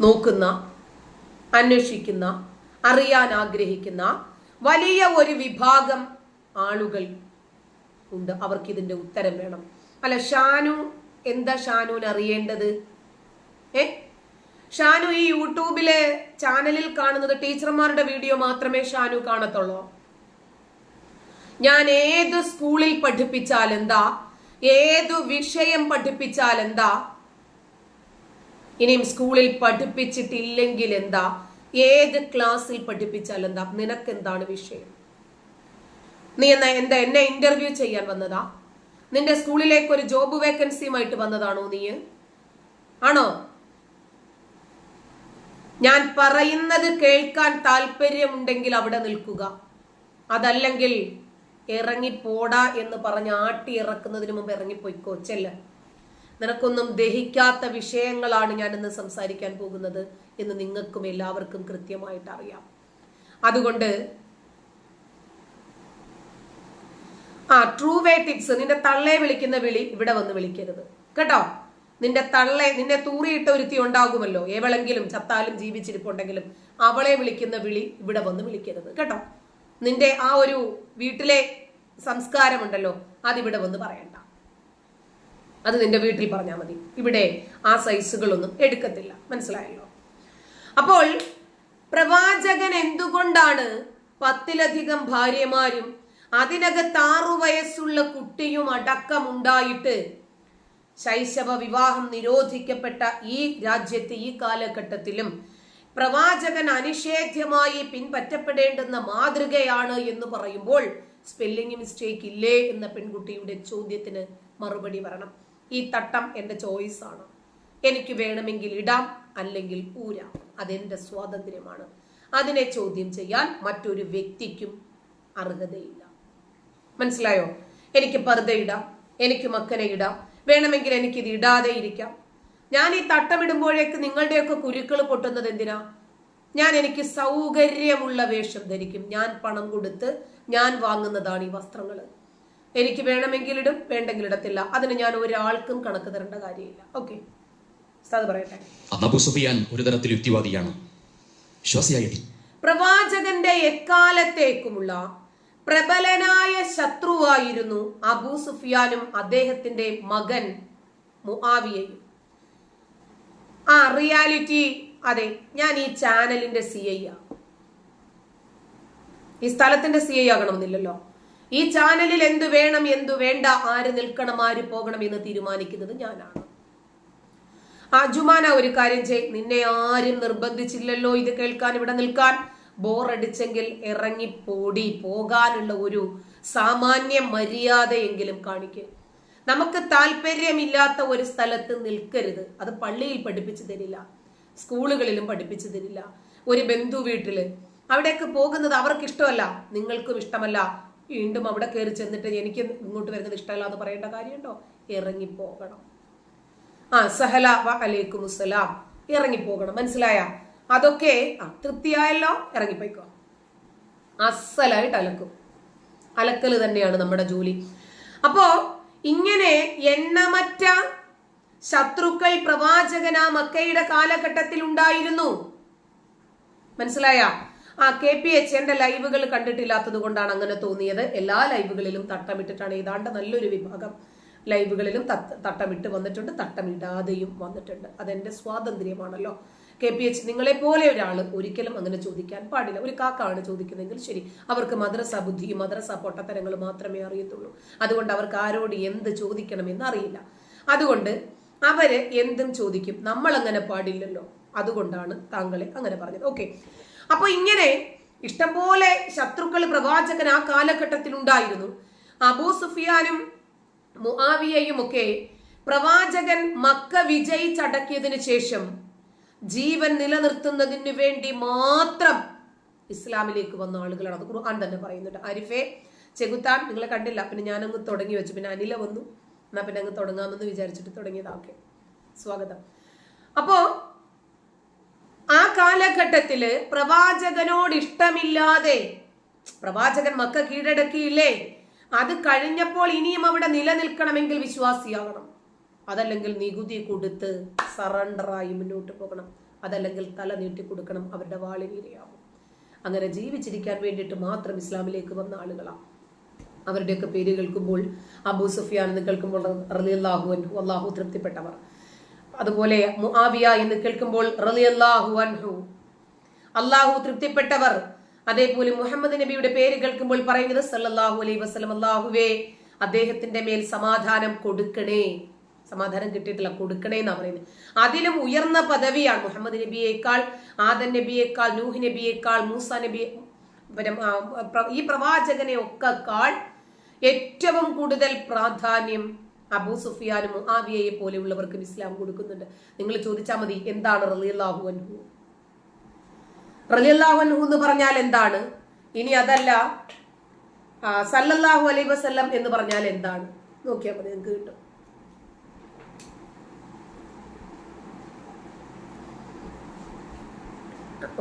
നോക്കുന്ന അന്വേഷിക്കുന്ന അറിയാൻ ആഗ്രഹിക്കുന്ന വലിയ ഒരു വിഭാഗം ആളുകൾ ഉണ്ട്. അവർക്ക് ഇതിന്റെ ഉത്തരം വേണം. അല്ല ഷാനു എന്താ ഷാനുവിന് അറിയേണ്ടത്? ഏ? ഷാനു ഈ യൂട്യൂബിലെ ചാനലിൽ കാണുന്നത് ടീച്ചർമാരുടെ വീഡിയോ മാത്രമേ ഷാനു കാണത്തുള്ളൂ. ഞാൻ ഏത് സ്കൂളിൽ പഠിപ്പിച്ചാൽ എന്താ? ഏതു വിഷയം പഠിപ്പിച്ചാൽ എന്താ? ഇനിയും സ്കൂളിൽ പഠിപ്പിച്ചിട്ടില്ലെങ്കിൽ എന്താ? ഏത് ക്ലാസ്സിൽ പഠിപ്പിച്ചാൽ എന്താ? നിനക്ക് എന്താണ് വിഷയം? നീ എന്നാ എന്താ എന്നെ ഇന്റർവ്യൂ ചെയ്യാൻ വന്നതാ? നിന്റെ സ്കൂളിലേക്ക് ഒരു ജോബ് വേക്കൻസിയുമായിട്ട് വന്നതാണോ നീ? ആണോ? ഞാൻ പറയുന്നത് കേൾക്കാൻ താല്പര്യമുണ്ടെങ്കിൽ അവിടെ നിൽക്കുക. അതല്ലെങ്കിൽ ഇറങ്ങിപ്പോടാ എന്ന് പറഞ്ഞ് ആട്ടി ഇറക്കുന്നതിന് മുമ്പ് ഇറങ്ങിപ്പോയിക്കോ? ചെല്ല. നിനക്കൊന്നും ദഹിക്കാത്ത വിഷയങ്ങളാണ് ഞാൻ ഇന്ന് സംസാരിക്കാൻ പോകുന്നത് എന്ന് നിങ്ങൾക്കും എല്ലാവർക്കും കൃത്യമായിട്ട് അറിയാം. അതുകൊണ്ട് ആ ട്രൂ വേ ടിപ്സ് നിന്റെ തള്ളയെ വിളിക്കുന്ന വിളി ഇവിടെ വന്ന് വിളിക്കരുത്. കേട്ടോ? നിന്റെ തള്ളെ നിന്നെ തൂറിയിട്ട ഒരുത്തി ഉണ്ടാകുമല്ലോ. എവളെങ്കിലും ചത്താലും ജീവിച്ചിരിപ്പുണ്ടെങ്കിലും അവളെ വിളിക്കുന്ന വിളി ഇവിടെ വന്ന് വിളിക്കരുത്. കേട്ടോ? നിന്റെ ആ ഒരു വീട്ടിലെ സംസ്കാരമുണ്ടല്ലോ അതിവിടെ വന്ന് പറയണ്ട. അത് നിന്റെ വീട്ടിൽ പറഞ്ഞാൽ മതി. ഇവിടെ ആ സൈസുകളൊന്നും എടുക്കത്തില്ല. മനസ്സിലായല്ലോ? അപ്പോൾ പ്രവാചകൻ എന്തുകൊണ്ടാണ് പത്തിലധികം ഭാര്യമാരും അതിനകത്ത് ആറു വയസ്സുള്ള കുട്ടിയും അടക്കമുണ്ടായിട്ട് ശൈശവ വിവാഹം നിരോധിക്കപ്പെട്ട ഈ രാജ്യത്ത് ഈ കാലഘട്ടത്തിലും പ്രവാചകൻ അനിഷേധ്യമായി പിൻപറ്റപ്പെടേണ്ടുന്ന മാതൃകയാണ് എന്ന് പറയുമ്പോൾ സ്പെല്ലിംഗ് മിസ്റ്റേക്ക് ഇല്ലേ എന്ന പെൺകുട്ടിയുടെ ചോദ്യത്തിന് മറുപടി വരണം. ഈ തട്ടം എന്റെ ചോയ്സ് ആണ്. എനിക്ക് വേണമെങ്കിൽ ഇടാം അല്ലെങ്കിൽ ഊരാം. അതെന്റെ സ്വാതന്ത്ര്യമാണ്. അതിനെ ചോദ്യം ചെയ്യാൻ മറ്റൊരു വ്യക്തിക്കും അർഹതയില്ല. മനസ്സിലായോ? എനിക്ക് പർദ്ദ ഇടാം. എനിക്ക് മക്കനെ ഇടാം. വേണമെങ്കിൽ എനിക്ക് ഇത് ഇടാതെ ഇരിക്കാം. ഞാൻ ഈ തട്ടമിടുമ്പോഴേക്ക് നിങ്ങളുടെയൊക്കെ കുരുക്കൾ പൊട്ടുന്നത് എന്തിനാ? ഞാൻ എനിക്ക് സൗകര്യമുള്ള വേഷം ധരിക്കും. ഞാൻ പണം കൊടുത്ത് ഞാൻ വാങ്ങുന്നതാണ് ഈ വസ്ത്രങ്ങൾ എനിക്ക് വേണമെങ്കിൽ ഇടും വേണ്ടെങ്കിൽ ഇടത്തില്ല അതിന് ഞാൻ ഒരാൾക്കും കണക്ക് തരേണ്ട കാര്യമില്ല. ഓക്കെ ഉസ്താദ് പറയട്ടെ. അബു സുഫിയാൻ ഒരു തരത്തിൽ യുക്തിവാദിയാണ്. വിശ്വാസിയായി പ്രവാചകന്റെ എക്കാലത്തേക്കുമുള്ള പ്രബലനായ ശത്രുവായിരുന്നു അബൂ സുഫിയാനും അദ്ദേഹത്തിന്റെ മകൻ മുആവിയയും. ആ റിയാലിറ്റി അതെ ഞാൻ ഈ ചാനലിന്റെ സി ഐ ആ ഈ സ്ഥലത്തിന്റെ സി ഐ ആകണമെന്നില്ലല്ലോ. ഈ ചാനലിൽ എന്തു വേണം എന്തു വേണ്ട ആര് നിൽക്കണം ആര് പോകണം എന്ന് തീരുമാനിക്കുന്നത് ഞാനാണ്. ആ ജുമാന ഒരു കാര്യം ചെയ്. നിന്നെ ആരും നിർബന്ധിച്ചില്ലല്ലോ ഇത് കേൾക്കാൻ ഇവിടെ നിൽക്കാൻ. ബോറടിച്ചെങ്കിൽ ഇറങ്ങി പോടി പോകാനുള്ള ഒരു സാമാന്യ മര്യാദയെങ്കിലും കാണിക്കുക നമുക്ക് താല്പര്യമില്ലാത്ത ഒരു സ്ഥലത്ത് നിൽക്കരുത്. അത് പള്ളിയിൽ പഠിപ്പിച്ചു തരില്ല. സ്കൂളുകളിലും പഠിപ്പിച്ചു തരില്ല. ഒരു ബന്ധു വീട്ടിൽ. അവിടേക്ക് പോകുന്നത് അവർക്ക് ഇഷ്ടമല്ല നിങ്ങൾക്കും ഇഷ്ടമല്ല. വീണ്ടും അവിടെ കയറി ചെന്നിട്ട് എനിക്ക് ഇങ്ങോട്ട് വരുന്നത് ഇഷ്ടമല്ല എന്ന് പറയേണ്ട കാര്യമുണ്ടോ? ഇറങ്ങിപ്പോകണം. ആ സഹല അലൈക്കും അസ്സലാം ഇറങ്ങിപ്പോകണം. മനസ്സിലായ? അതൊക്കെ ആ തൃപ്തിയായല്ലോ? ഇറങ്ങിപ്പോയിക്കോ. അസലായിട്ട് അലക്കും. അലക്കൽ തന്നെയാണ് നമ്മുടെ ജോലി. അപ്പോ ഇങ്ങനെ എണ്ണമറ്റ ശത്രുക്കൾ പ്രവാചകന മക്കയുടെ കാലഘട്ടത്തിൽ ഉണ്ടായിരുന്നു മനസ്സിലായ? ആ കെ പി എച്ച് എന്റെ ലൈവുകൾ കണ്ടിട്ടില്ലാത്തത് കൊണ്ടാണ് അങ്ങനെ തോന്നിയത്. എല്ലാ ലൈവുകളിലും തട്ടമിട്ടിട്ടാണ് ഏതാണ്ട് നല്ലൊരു വിഭാഗം ലൈവുകളിലും തട്ടമിട്ട് വന്നിട്ടുണ്ട്. തട്ടമിടാതെയും വന്നിട്ടുണ്ട്. അതെന്റെ സ്വാതന്ത്ര്യമാണല്ലോ. കെ പി എച്ച് നിങ്ങളെ പോലെ ഒരാൾ ഒരിക്കലും അങ്ങനെ ചോദിക്കാൻ പാടില്ല. ഒരു കാക്കാണ് ചോദിക്കുന്നതെങ്കിൽ ശരി അവർക്ക് മദ്രസ ബുദ്ധിയും മദ്രസ പൊട്ടത്തരങ്ങൾ മാത്രമേ അറിയത്തുള്ളൂ. അതുകൊണ്ട് അവർക്ക് ആരോട് എന്ത് ചോദിക്കണമെന്ന് അറിയില്ല. അതുകൊണ്ട് അവർ എന്തും ചോദിക്കും. നമ്മൾ അങ്ങനെ പാടില്ലല്ലോ. അതുകൊണ്ടാണ് താങ്കളെ അങ്ങനെ പറഞ്ഞത്. ഓക്കെ അപ്പൊ ഇങ്ങനെ ഇഷ്ടംപോലെ ശത്രുക്കൾ പ്രവാചകൻ ആ കാലഘട്ടത്തിൽ ഉണ്ടായിരുന്നു അബൂ സുഫിയാനും മുആവിയയും ഒക്കെ പ്രവാചകൻ മക്ക വിജയിച്ചടക്കിയതിനു ശേഷം ജീവൻ നിലനിർത്തുന്നതിന് വേണ്ടി മാത്രം ഇസ്ലാമിലേക്ക് വന്ന ആളുകളാണ്. അത് ഖുർആൻ തന്നെ പറയുന്നുണ്ട്. ആരിഫെ ചെകുത്താൻ നിങ്ങളെ കണ്ടില്ല. പിന്നെ ഞാനങ്ങ് തുടങ്ങി വെച്ചു. പിന്നെ അനില വന്നു. എന്നാ പിന്നെ അങ്ങ് തുടങ്ങാമെന്ന് വിചാരിച്ചിട്ട് തുടങ്ങിയതാ. ഓക്കെ. സ്വാഗതം. അപ്പോ കാലഘട്ടത്തിൽ പ്രവാചകനോട് ഇഷ്ടമില്ലാതെ പ്രവാചകൻ മക്ക കീഴടക്കിയില്ലേ? അത് കഴിഞ്ഞപ്പോൾ ഇനിയും അവിടെ നിലനിൽക്കണമെങ്കിൽ വിശ്വാസിയാകണം. അതല്ലെങ്കിൽ നികുതി കൊടുത്ത് സറണ്ടറായി മുന്നോട്ട് പോകണം. അതല്ലെങ്കിൽ തല നീട്ടി കൊടുക്കണം അവരുടെ വാളിനിരയാവും അങ്ങനെ ജീവിച്ചിരിക്കാൻ വേണ്ടിയിട്ട് മാത്രം ഇസ്ലാമിലേക്ക് വന്ന ആളുകളാണ് അവരുടെയൊക്കെ പേര് കേൾക്കുമ്പോൾ അബൂ സുഫിയാൻ എന്ന് കേൾക്കുമ്പോൾ റലിയല്ലാഹു അൻഹു അള്ളാഹു തൃപ്തിപ്പെട്ടവർ. അതുപോലെ മുആവിയ എന്ന് കേൾക്കുമ്പോൾ റളിയല്ലാഹു അൻഹു. അള്ളാഹു തൃപ്തിപ്പെട്ടവർ. അതേപോലെ മുഹമ്മദ് നബിയുടെ പേര് കേൾക്കുമ്പോൾ പറയുന്നത് സല്ലല്ലാഹു അലൈഹി വസല്ലം അല്ലാഹുവേ അദ്ദേഹത്തിന്റെ മേൽ സമാധാനം കൊടുക്കണേ. സമാധാനം കിട്ടിയിട്ടില്ല കൊടുക്കണേ എന്നാ പറയുന്നത്. അതിലും ഉയർന്ന പദവിയാണ് മുഹമ്മദ് നബിയേക്കാൾ ആദൻ നബിയേക്കാൾ നൂഹ് നബിയേക്കാൾ മൂസ നബി ഈ പ്രവാചകനെ ഒക്കെക്കാൾ ഏറ്റവും കൂടുതൽ പ്രാധാന്യം അബൂ സുഫിയാനും ആവിയയെ പോലെയുള്ളവർക്കും ഇസ്ലാം കൊടുക്കുന്നുണ്ട്. നിങ്ങൾ ചോദിച്ചാൽ മതി എന്താണ് റളിയല്ലാഹു അൻഹു? റളിയല്ലാഹു അൻഹു എന്ന് പറഞ്ഞാൽ എന്താണ്? ഇനി അതല്ല സല്ലല്ലാഹു അലൈഹി വസല്ലം എന്ന് പറഞ്ഞാൽ എന്താണ്? നോക്കിയാൽ മതി നിങ്ങൾക്ക് കിട്ടും.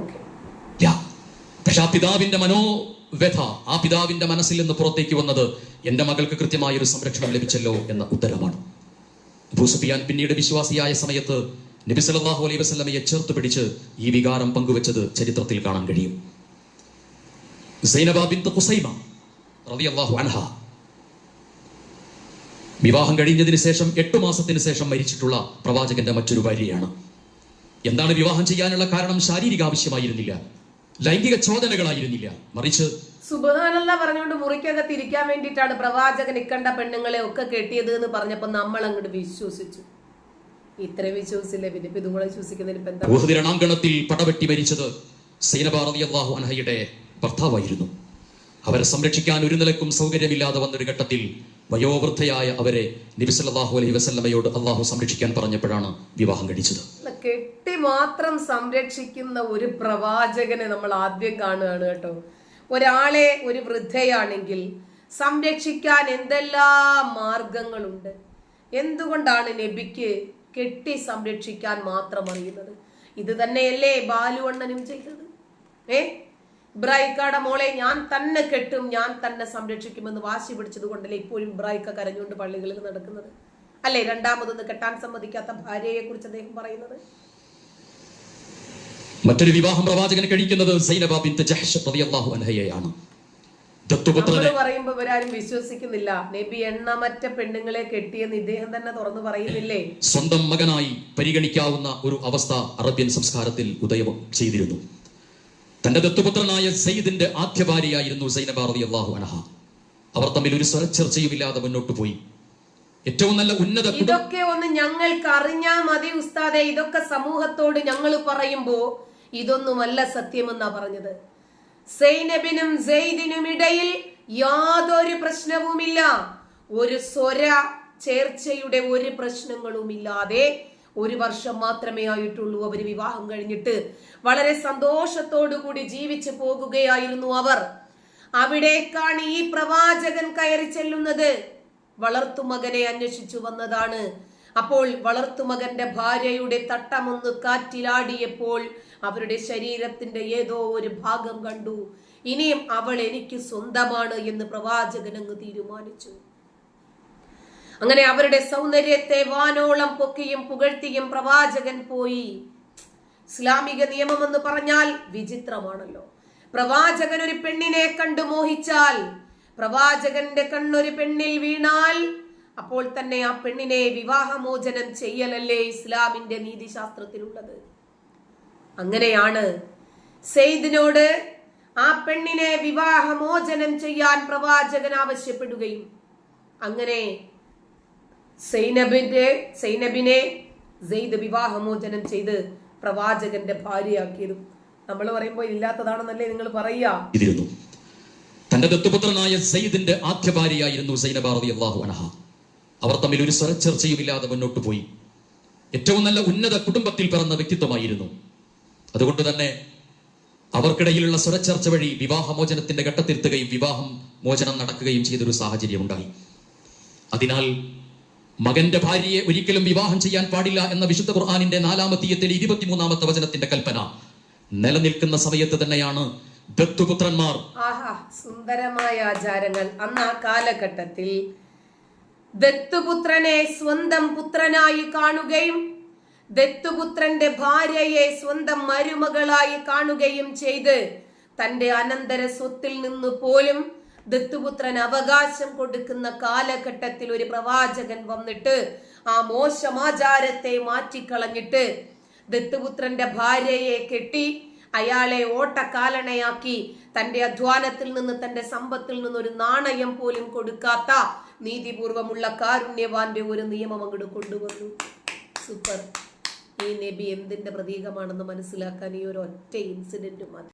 ഓക്കെ. പിതാവിന്റെ പക്ഷെ മനോവ്യഥ ആ പിതാവിന്റെ മനസ്സിൽ നിന്ന് പുറത്തേക്ക് വന്നത് എന്റെ മകൾക്ക് കൃത്യമായ ഒരു സംരക്ഷണം ലഭിച്ചല്ലോ എന്ന ഉത്തരമാണ്. ഭൂസുഫിയാൻ പിന്നീട് വിശ്വാസിയായ സമയത്ത് നബി സല്ലല്ലാഹു അലൈഹി വസ്ലമയെ ചേർത്ത് പിടിച്ച് ഈ വികാരം പങ്കുവച്ചത് ചരിത്രത്തിൽ കാണാൻ കഴിയും. വിവാഹം കഴിഞ്ഞതിന് ശേഷം എട്ടു മാസത്തിന് ശേഷം മരിച്ചിട്ടുള്ള പ്രവാചകന്റെ മറ്റൊരു ഭാര്യയാണ്. എന്താണ് വിവാഹം ചെയ്യാനുള്ള കാരണം? ശാരീരിക ആവശ്യമായിരുന്നില്ല. ലൈംഗിക ചോദനകളായിരുന്നില്ല മറിച്ച് സുബഹാനല്ല പറഞ്ഞുകൊണ്ട് മുറിക്കകത്ത് ഇരിക്കാൻ വേണ്ടിയിട്ടാണ് പ്രവാചകൻ ഇക്കണ്ട പെണ്ണുങ്ങളെ ഒക്കെ കെട്ടിയത് എന്ന് പറഞ്ഞപ്പോ നമ്മൾ അങ്ങോട്ട് വിശ്വസിച്ചു. ഇത്ര വിശ്വസിച്ചില്ല? പിന്നെ ഇപ്പൊ ഇതും കൂടെ വിശ്വസിക്കുന്നതിന് രണാങ്കണത്തിൽ പടവെട്ടി മരിച്ചത് റളിയല്ലാഹു അൻഹയുടെ ഭർത്താവായിരുന്നു. അവരെ സംരക്ഷിക്കാൻ ഒരു നിലക്കും സൗകര്യമില്ലാതെ വന്നൊരു ഘട്ടത്തിൽ വയോവൃദ്ധയായ അവരെ നബി സല്ലല്ലാഹു അലൈഹി വസല്ലമയോട് അള്ളാഹു സംരക്ഷിക്കാൻ പറഞ്ഞപ്പോഴാണ് വിവാഹം കഴിച്ചത്. കെട്ടി മാത്രം സംരക്ഷിക്കുന്ന ഒരു പ്രവാചകനെ നമ്മൾ ആദ്യം കാണുകയാണ് കേട്ടോ. ഒരാളെ ഒരു വൃദ്ധയാണെങ്കിൽ സംരക്ഷിക്കാൻ എന്തെല്ലാം മാർഗങ്ങളുണ്ട്? എന്തുകൊണ്ടാണ് നബിക്ക് കെട്ടി സംരക്ഷിക്കാൻ മാത്രം അറിയുന്നത്? ഇത് തന്നെയല്ലേ ബാലുവണ്ണനും ചെയ്തത്? ഏ? ഇബ്രാഹിക്കാടെ മോളെ ഞാൻ തന്നെ കെട്ടും ഞാൻ തന്നെ സംരക്ഷിക്കുമെന്ന് വാശി പിടിച്ചത് കൊണ്ടല്ലേ ഇപ്പോഴും ബ്രൈക്ക കരഞ്ഞുകൊണ്ട് പള്ളികളിൽ നടക്കുന്നത്? അല്ലേ? രണ്ടാമതൊന്ന് കെട്ടാൻ സമ്മതിക്കാത്ത ഭാര്യയെ കുറിച്ച് അദ്ദേഹം പറയുന്നത്? മറ്റൊരു വിവാഹം പ്രവാചകൻ കഴിക്കുന്നത് അൻഹയെയാണ്. പറയുമ്പോ ഇവരാരും വിശ്വസിക്കുന്നില്ല. നബി എണ്ണമറ്റ പെണ്ണുങ്ങളെ കെട്ടിയെന്ന് ഇദ്ദേഹം തന്നെ തുറന്നു പറയുന്നില്ലേ? സ്വന്തം മകനായി പരിഗണിക്കാവുന്ന ഒരു അവസ്ഥ അറബ്യൻ സംസ്കാരത്തിൽ ഉദയം ചെയ്തിരുന്നു. തന്റെ ദത്തുപുത്രനായ സയ്യിദിന്റെ ആദ്യ ഭാര്യയായിരുന്നു സൈനബ അള്ളാഹു അനഹ അവർ തമ്മിൽ ഒരു സ്വരച്ചർച്ചയുമില്ലാതെ മുന്നോട്ട് പോയി. ഏറ്റവും നല്ല ഉന്നത ഇതൊക്കെ ഒന്ന് ഞങ്ങൾക്ക് അറിഞ്ഞാ മതി ഉസ്താദെ. ഇതൊക്കെ സമൂഹത്തോട് ഞങ്ങൾ പറയുമ്പോ ഇതൊന്നുമല്ല സത്യമെന്നാ പറഞ്ഞത്. സൈനബിനും സെയ്ദിനും ഇടയിൽ യാതൊരു പ്രശ്നവുമില്ല. ഒരു സ്വര ചേർച്ചയുടെ ഒരു പ്രശ്നങ്ങളുമില്ലാതെ ഒരു വർഷം മാത്രമേ ആയിട്ടുള്ളൂ അവർ വിവാഹം കഴിഞ്ഞിട്ട്. വളരെ സന്തോഷത്തോടു കൂടി ജീവിച്ചു പോകുകയായിരുന്നു അവർ. അവിടേക്കാണ് ഈ പ്രവാചകൻ കയറി ചെല്ലുന്നത്. വളർത്തുമകനെ അന്വേഷിച്ചു വന്നതാണ്. അപ്പോൾ വളർത്തുമകന്റെ ഭാര്യയുടെ തട്ടമൊന്ന് കാറ്റിലാടിയപ്പോൾ അവരുടെ ശരീരത്തിന്റെ ഏതോ ഒരു ഭാഗം കണ്ടു. ഇനിയും അവൾ എനിക്ക് സ്വന്തമാണ് എന്ന് പ്രവാചകൻ അങ്ങ് തീരുമാനിച്ചു. അങ്ങനെ അവരുടെ സൗന്ദര്യത്തെ വാനോളം പൊക്കിയും പുകഴ്ത്തിയും പ്രവാചകൻ പോയി. ഇസ്ലാമിക നിയമം എന്ന് പറഞ്ഞാൽ വിചിത്രമാണല്ലോ. പ്രവാചകൻ ഒരു പെണ്ണിനെ കണ്ടു മോഹിച്ചാൽ പ്രവാചകന്റെ കണ്ണൊരു പെണ്ണിൽ വീണാൽ അപ്പോൾ തന്നെ ആ പെണ്ണിനെ വിവാഹമോചനം ചെയ്യലല്ലേ ഇസ്ലാമിന്റെ നീതിശാസ്ത്രത്തിലുള്ളത്? അങ്ങനെയാണ് സെയ്ദിനോട് ആ പെണ്ണിനെ വിവാഹമോചനം ചെയ്യാൻ പ്രവാചകൻ ആവശ്യപ്പെടുകയും. അങ്ങനെ സൈനബിന്റെ സൈനബിനെ സെയ്ദ് വിവാഹമോചനം ചെയ്ത് പ്രവാചകന്റെ ഭാര്യയാക്കിയതും. നമ്മൾ പറയുമ്പോൾ ഇല്ലാത്തതാണെന്നല്ലേ നിങ്ങൾ പറയുക. തന്റെ ദത്തുപുത്രനായ സെയ്ദിന്റെ ആദ്യ ഭാര്യയായിരുന്നു സൈനബ റളിയല്ലാഹു അൻഹ. അവർ തമ്മിൽ ഒരു സ്വരച്ചർച്ചയുമില്ലാതെ മുന്നോട്ട് പോയി. ഏറ്റവും നല്ല ഉന്നത കുടുംബത്തിൽ പിറന്ന വ്യക്തിത്വമായിരുന്നു. അതുകൊണ്ട് തന്നെ അവർക്കിടയിലുള്ള സ്വരച്ചർച്ച വഴി വിവാഹമോചനത്തിന്റെ ഘട്ടത്തിരുത്തുകയും വിവാഹം മോചനം നടക്കുകയും ചെയ്തൊരു സാഹചര്യം ഉണ്ടായി അതിനാൽ മകന്റെ ഭാര്യയെ ഒരിക്കലും വിവാഹം ചെയ്യാൻ പാടില്ല എന്ന വിശുദ്ധ ഖുർആാനിന്റെ നാലാമത്തീയത്തിലെ ഇരുപത്തിമൂന്നാമത്തെ വചനത്തിന്റെ കൽപ്പന. നിലനിൽക്കുന്ന സമയത്ത് തന്നെയാണ് ദത്തുപുത്രന്മാർ സുന്ദരമായ ആചാരങ്ങൾ അന്ന് ആ കാലഘട്ടത്തിൽ. ദത്തുപുത്രനെ സ്വന്തം പുത്രനായി കാണുകയും ദത്തുപുത്രന്റെ ഭാര്യയെ സ്വന്തം മരുമകളായി കാണുകയും ചെയ്ത് തന്റെ അനന്തര സ്വത്തിൽ നിന്ന് പോലും ദത്തുപുത്രൻ അവകാശം കൊടുക്കുന്ന കാലഘട്ടത്തിൽ ഒരു പ്രവാചകൻ വന്നിട്ട് ആ മോശമാചാരത്തെ മാറ്റിക്കളഞ്ഞിട്ട് ദത്തുപുത്രന്റെ ഭാര്യയെ കെട്ടി അയാളെ ഓട്ടക്കാലണയാക്കി തന്റെ അധ്വാനത്തിൽ നിന്ന് തന്റെ സമ്പത്തിൽ നിന്ന് ഒരു നാണയം പോലും കൊടുക്കാത്ത നീതിപൂർവമുള്ള കാരുണ്യവാന്റെ ഒരു നിയമം അങ്ങോട്ട് കൊണ്ടുവന്നു. സൂപ്പർ ഈ നബി എന്തിന്റെ പ്രതീകമാണെന്ന് മനസ്സിലാക്കാൻ ഈ ഒരു ഒറ്റ ഇൻസിഡന്റ് മതി.